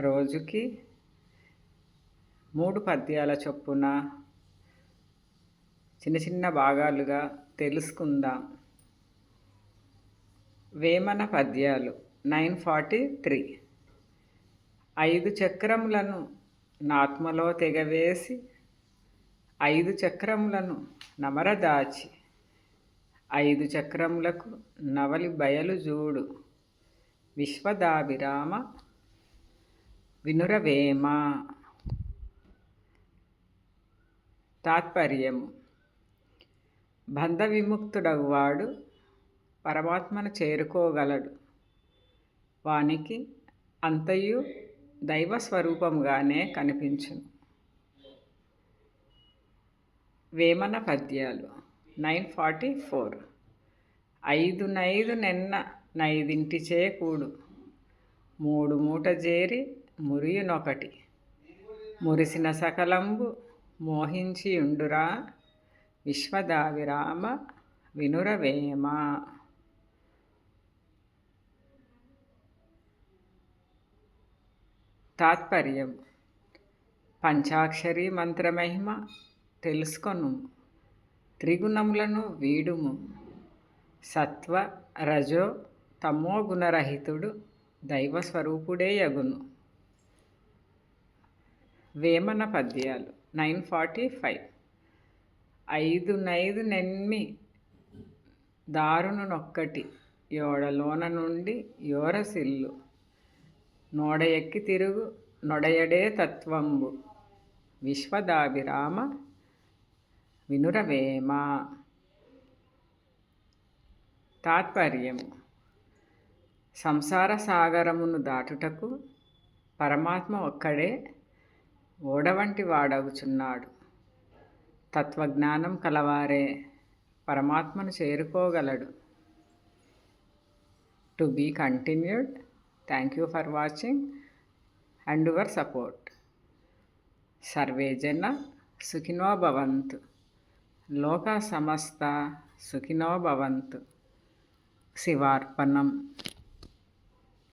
రోజుకి మూడు పద్యాల చొప్పున చిన్న చిన్న భాగాలుగా తెలుసుకుందాం. వేమన పద్యాలు నైన్ ఫార్టీ త్రీ. ఐదు చక్రములను నాత్మలో తెగవేసి ఐదు చక్రములను నమరదాచి ఐదు చక్రములకు నవలి బయలు జూడు. విశ్వదాభిరామ వినురవేమ తాత్పర్యము. బంధ విముక్తుడగువాడు పరమాత్మను చేరుకోగలడు. వానికి అంతయు దైవ స్వరూపంగానే కనిపించును. వేమన పద్యాలు. Nine forty four. ఐదు నైదు నిన్న నైదింటి చేకూడు. మూడు మూట చేరి మురియునొకటి. మురిసిన సకలంబు మోహించి ఉండురా విశ్వదావిరామ వినురవేమ. తాత్పర్యం. పంచాక్షరి మంత్రమహిమ తెలుసుకొను త్రిగుణములను వీడుము. సత్వ రజో తమో గుణరహితుడు దైవస్వరూపుడే యగును వేమన పద్యాలు. Nine forty five. ఐదు నైదు నెమ్మి దారును నొక్కటి యోడలోన నుండి యోరసిల్లు. నోడ ఎక్కి తిరుగు నొడయడే తత్వంబు. విశ్వదాభిరామ వినురవేమ. తాత్పర్యము సంసార సాగరమును దాటుటకు పరమాత్మ ఒక్కడే ఓడవంటి వాడగుచున్నాడు. తత్వజ్ఞానం కలవారే పరమాత్మను చేరుకోగలడు. To be continued thank you for watching and your support. Survey జన సుఖినో భవంతు. లోక సమస్త సుఖినో భవంతు. శివార్పణం.